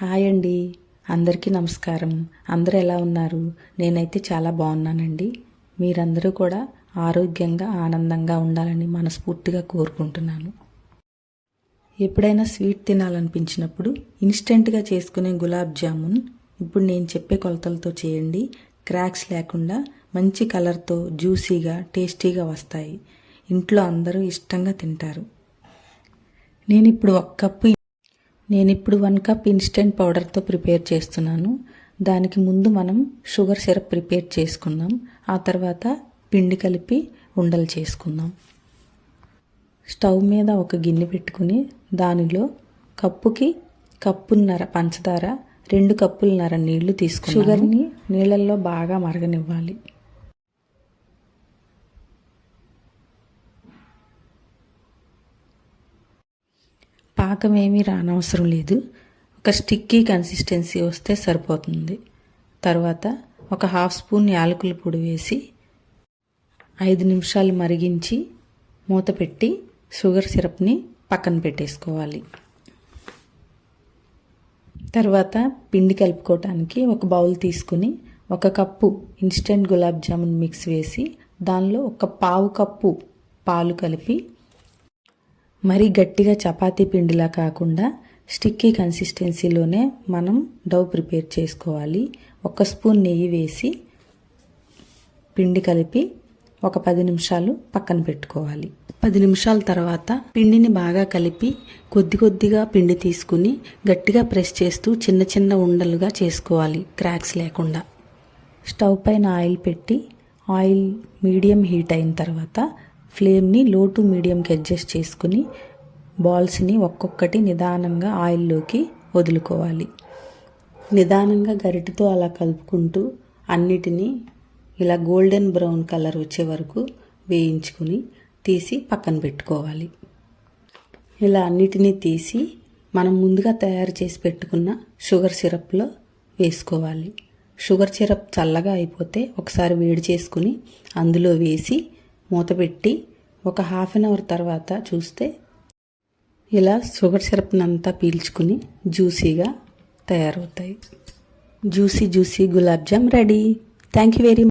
Hi అండి. అందరికీ నమస్కారం. అందరూ ఎలా ఉన్నారు? నేనైతే చాలా బాగున్నానండి. మీరందరూ కూడా ఆరోగ్యంగా ఆనందంగా ఉండాలని మనస్ఫూర్తిగా కోరుకుంటున్నాను. ఎప్పుడైనా స్వీట్ తినాలనిపించినప్పుడు ఇన్స్టెంట్గా చేసుకునే గులాబ్ జామున్ ఇప్పుడు నేను చెప్పే కొలతలతో చేయండి. క్రాక్స్ లేకుండా మంచి కలర్తో జ్యూసీగా టేస్టీగా వస్తాయి. ఇంట్లో అందరూ ఇష్టంగా తింటారు. నేను ఇప్పుడు ఒక కప్పు నేను ఇప్పుడు వన్ కప్ ఇన్స్టెంట్ పౌడర్తో ప్రిపేర్ చేస్తున్నాను. దానికి ముందు మనం షుగర్ సిరప్ ప్రిపేర్ చేసుకుందాం. ఆ తర్వాత పిండి కలిపి ఉండలు చేసుకుందాం. స్టవ్ మీద ఒక గిన్నె పెట్టుకుని దానిలో కప్పుకి కప్పున్నర పంచదార రెండు కప్పులన్నర నీళ్ళు తీసుకుని షుగర్ని నీళ్ళల్లో బాగా మరగనివ్వాలి. పాకమేమీ రానవసరం లేదు. ఒక స్టిక్కీ కన్సిస్టెన్సీ వస్తే సరిపోతుంది. తర్వాత ఒక హాఫ్ స్పూన్ యాలకుల పొడి వేసి ఐదు నిమిషాలు మరిగించి మూత పెట్టి షుగర్ సిరప్ని పక్కన పెట్టేసుకోవాలి. తర్వాత పిండి కలుపుకోవటానికి ఒక బౌల్ తీసుకుని ఒక cup instant gulab jamun mix వేసి దానిలో ఒక పావు కప్పు పాలు కలిపి మరీ గట్టిగా చపాతీ పిండిలా కాకుండా స్టిక్కీ కన్సిస్టెన్సీలోనే మనం డవ్ ప్రిపేర్ చేసుకోవాలి. ఒక స్పూన్ నెయ్యి వేసి పిండి కలిపి ఒక పది నిమిషాలు పక్కన పెట్టుకోవాలి. పది నిమిషాల తర్వాత పిండిని బాగా కలిపి కొద్ది కొద్దిగా పిండి తీసుకుని గట్టిగా ప్రెస్ చేస్తూ చిన్న చిన్న ఉండలుగా చేసుకోవాలి. క్రాక్స్ లేకుండా. స్టవ్ పైన ఆయిల్ పెట్టి ఆయిల్ మీడియం హీట్ అయిన తర్వాత ఫ్లేమ్ని లో టు మీడియంకి అడ్జస్ట్ చేసుకుని బాల్స్ని ఒక్కొక్కటి నిదానంగా ఆయిల్లోకి వదులుకోవాలి. నిదానంగా గరిటతో అలా కలుపుకుంటూ అన్నిటినీ ఇలా గోల్డెన్ బ్రౌన్ కలర్ వచ్చే వరకు వేయించుకుని తీసి పక్కన పెట్టుకోవాలి. ఇలా అన్నిటినీ తీసి మనం ముందుగా తయారు చేసి పెట్టుకున్న షుగర్ సిరప్లో వేసుకోవాలి. షుగర్ సిరప్ చల్లగా అయిపోతే ఒకసారి వేడి చేసుకుని అందులో వేసి మూతపెట్టి ఒక హాఫ్ అన్ అవర్ తర్వాత చూస్తే ఇలా షుగర్ సిరప్నంతా పీల్చుకుని జ్యూసీగా తయారవుతాయి. Juicy juicy gulab jam ready. Thank you very much